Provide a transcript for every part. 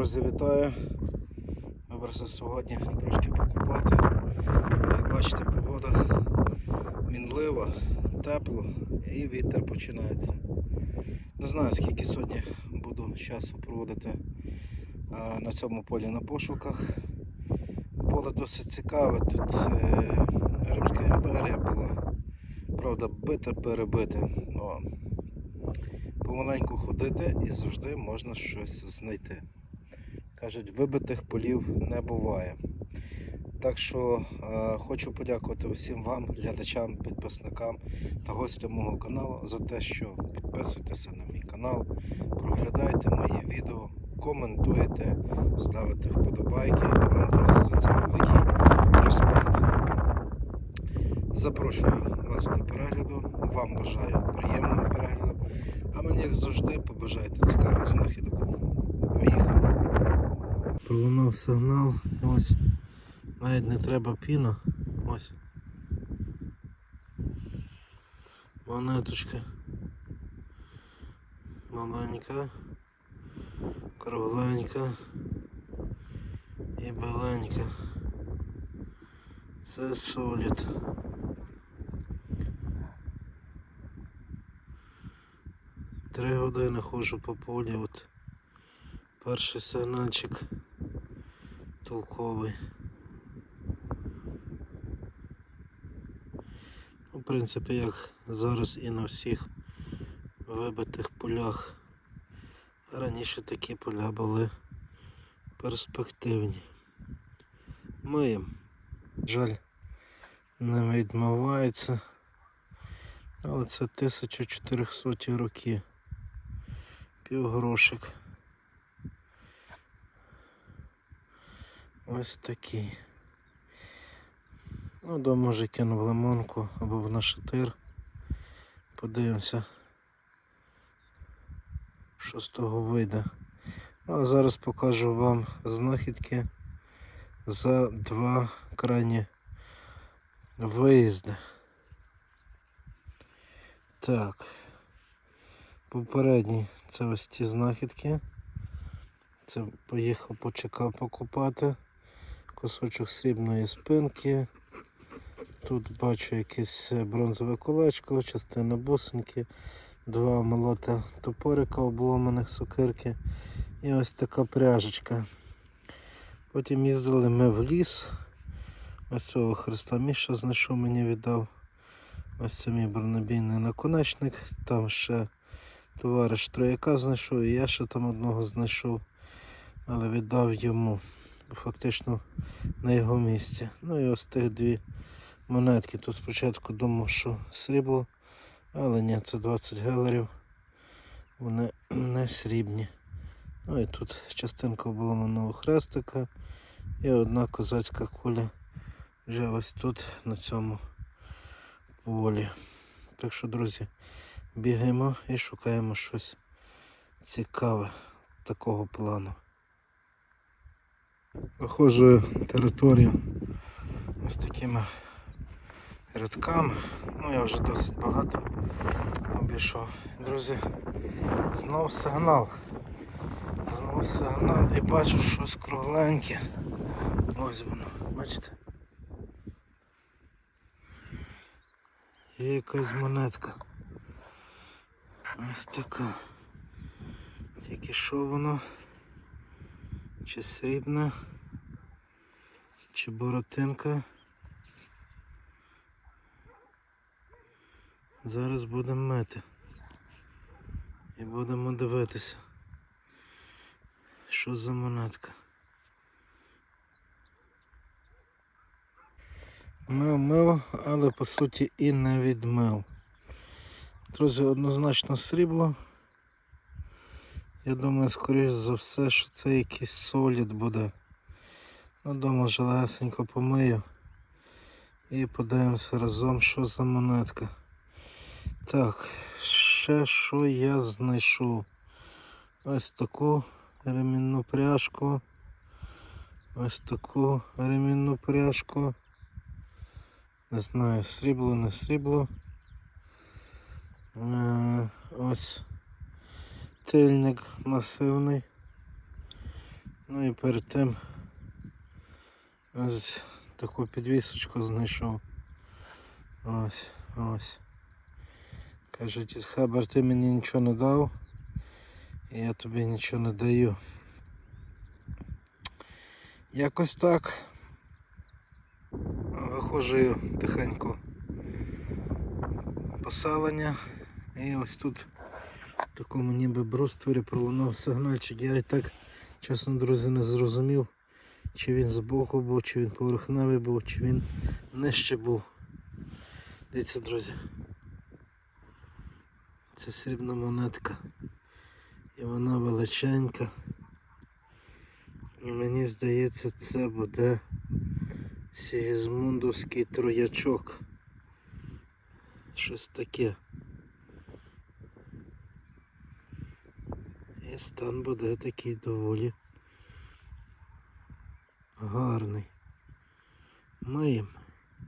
Друзі, вітаю! Вибрався сьогодні трошки покупати. Як бачите, погода мінлива, тепло і вітер починається. Не знаю скільки сьогодні буду часу проводити на цьому полі на пошуках. Поле досить цікаве. Тут е, Римська імперія була, правда, бита перебита. Помаленьку ходити і завжди можна щось знайти. Кажуть, вибитих полів не буває. Так що е, хочу подякувати усім вам, глядачам, підписникам та гостям мого каналу за те, що підписуєтеся на мій канал, проглядайте мої відео, коментуєте, ставите вподобайки. Вам, за це великий респект. Запрошую вас до перегляду. Вам бажаю приємного перегляду. А мені, як завжди, побажайте цікавих знахідок. Поїхали. Пролунав сигнал. Ось. Навіть не треба піна. Ось. Монеточка. Маленька. Кругленька. І беленька. Це солід. Три години ходжу по полі. От перший сигнальчик толковий. Ну, В принципі, як зараз і на всіх вибитих полях. Раніше такі поля були перспективні. Миємо. Жаль, не відмивається. Але це 1400 роки. Півгрошик. Ось такий. Ну, дома вже кинув лимонку або в нашатир. Подивимося, що з того вийде. Ну, а зараз покажу вам знахідки за два крайні виїзди. Так. Попередній це ось ті знахідки. Це поїхав почекав покупати. Кусочок срібної спинки. Тут бачу якесь бронзове колечко, частина бусинки, два молота топорика обломаних сокирки і ось така пряжечка. Потім їздили ми в ліс. Ось цього Христа Міша знайшов мені віддав. Ось це мій бронебійний наконечник. Там ще товариш трояка знайшов і я ще там одного знайшов, але віддав йому. Фактично на його місці. Ну і ось тих дві монетки. Тут спочатку думав, що срібло, але ні, це 20 гелерів. Вони не срібні. Ну і тут частинка обломаного хрестика і одна козацька куля вже ось тут на цьому полі. Так що, друзі, бігаємо і шукаємо щось цікаве такого плану. Виходжу територію ось такими рядками. Ну я вже досить багато обійшов. Друзі, знов сигнал. Знов сигнал і бачу щось кругленьке. Ось воно, бачите? Є якась монетка. Ось така. Тільки що воно? Чи срібна, чи боротинка. Зараз будемо мити. І будемо дивитися, що за монетка. Мив мив, але по суті і не відмив. Друзі, однозначно срібло. Я думаю, скоріш за все, що це якийсь солід буде. Ну, дома желесенько помию. І подивимося разом, що за монетка. Так, ще що я знайшов. Ось таку ремінну пряжку. Ось таку ремінну пряжку. Не знаю, срібло, не срібло. Е, ось тильник масивний. Ну і перед тим ось таку підвісочку знайшов. Ось, ось. Каже, дід Хабар, ти мені нічого не дав, і я тобі нічого не даю. Якось так. Виходжу тихенько поселення. І ось тут в такому ніби брустворі пролунав сигнальчик. Я і так, чесно, друзі, не зрозумів, чи він збоку був, чи він поверхневий був, чи він нижче був. Дивіться, друзі. Це срібна монетка. І вона величенька. І мені здається, це буде Сігізмундовський троячок. Щось таке. І стан буде такий доволі гарний. Миємо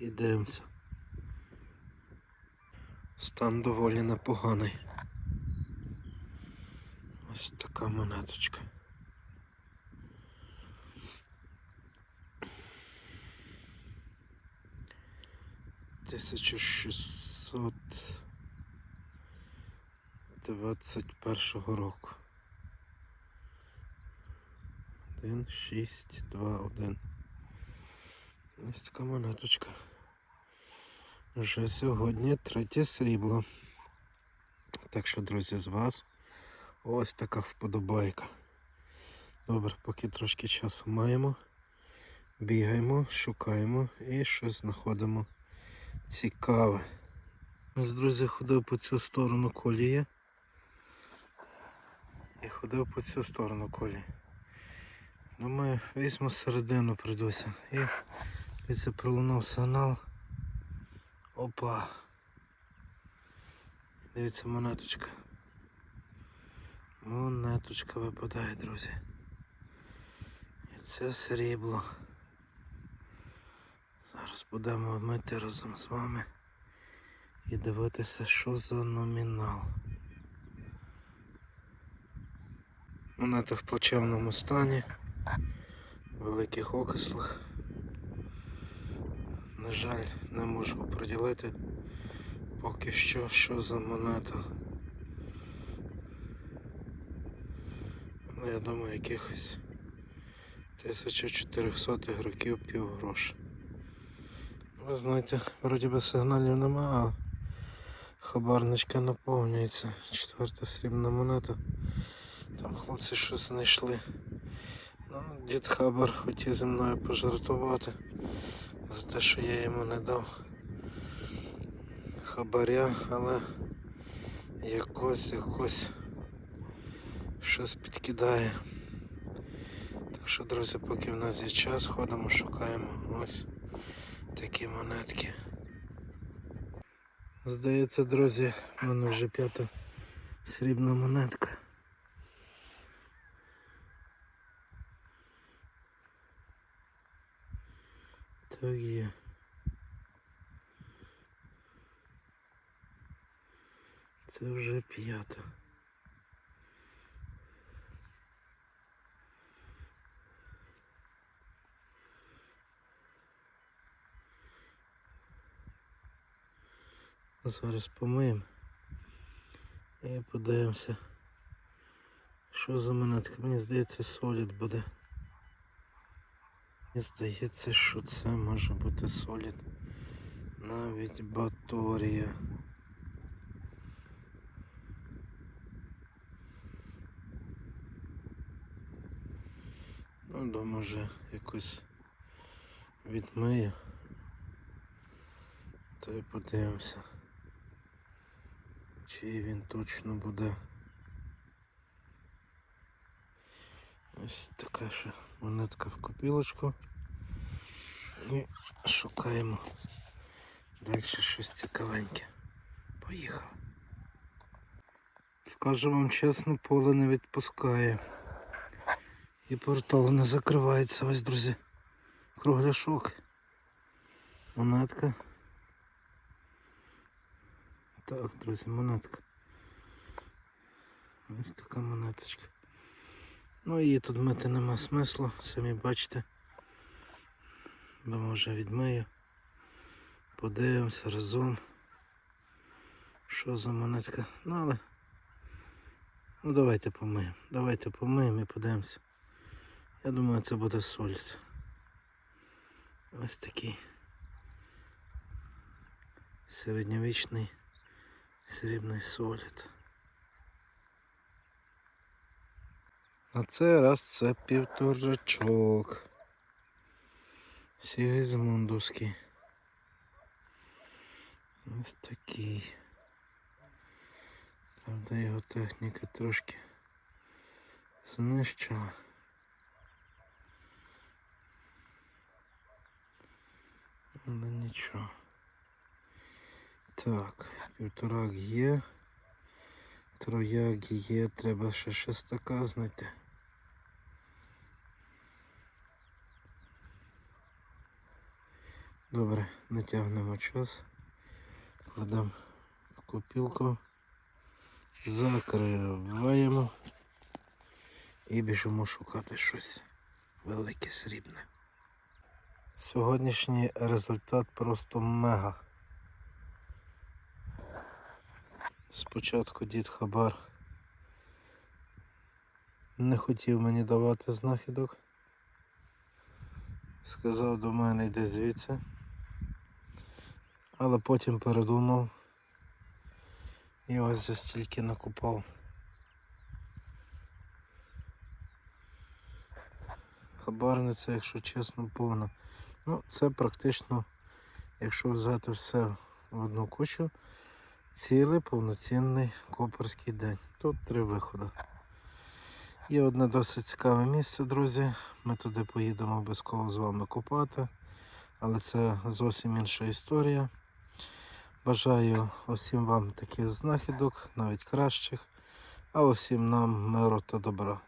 і дивимося. Стан доволі непоганий. Ось така монеточка. Тисяча шістсот двадцять першого року. Один, шість, два, один. Ось така монеточка. Вже сьогодні третє срібло. Так що, друзі, з вас ось така вподобайка. Добре, поки трошки часу маємо. Бігаємо, шукаємо і щось знаходимо цікаве. Ось, друзі, ходив по цю сторону колії. І ходив по цю сторону колії. Думаю, візьму середину прийдуся. І дивіться, пролунав сигнал. Опа. Дивіться, монеточка. Монеточка випадає, друзі. І це срібло. Зараз будемо мити разом з вами і дивитися, що за номінал. Монета в плачевному стані, великих окислах. На жаль, не можу приділити поки що, що за монета. Але я думаю, якихось 1400 років пів гроша. Ви знаєте, вроді би сигналів нема, а хабарничка наповнюється. Четверта срібна монета. Там хлопці щось знайшли. Дід Хабар хотів зі мною пожартувати за те, що я йому не дав хабаря, але якось якось щось підкидає. Так що, друзі, поки в нас є час, ходимо, шукаємо ось такі монетки. Здається, друзі, в мене вже п'ята срібна монетка. Так є. Це вже п'ята. Зараз помиємо і подивимося, що за монетка. Мені здається, солід буде. Мені здається, що це може бути солід. Навіть баторія. Ну, думаю, вже якось відмию. То і подивимося. Чи він точно буде. Ось така ще монетка в копілочку. І шукаємо далі щось цікавеньке. Поїхали. Скажу вам чесно, поле не відпускає. І портал не закривається. Ось, друзі. Кругляшок. Монетка. Так, друзі, монетка. Ось така монеточка. Ну її тут мити нема смислу, самі бачите. Думаю, вже відмию. Подивимося разом. Що за монетка? Ну але. Ну давайте помиємо. Давайте помиємо і подивимося. Я думаю, це буде солід. Ось такий середньовічний срібний солід. А це раз це півторачок. Сігізмундовський. Ось такий. Правда, його техніка трошки знищила. Але нічого. Так, півторак є. Трояк є, треба ще шестака знайти. Добре, натягнемо час. Кладемо копілку, закриваємо і біжимо шукати щось велике срібне. Сьогоднішній результат просто мега. Спочатку дід Хабар не хотів мені давати знахідок. Сказав до мене йди звідси. Але потім передумав і ось за стільки накупав. Хабарниця, якщо чесно, повна. Ну, це практично, якщо взяти все в одну кучу, цілий повноцінний копорський день. Тут три виходи. Є одне досить цікаве місце, друзі. Ми туди поїдемо обов'язково з вами купати, але це зовсім інша історія. Бажаю усім вам таких знахідок, навіть кращих, а усім нам миру та добра.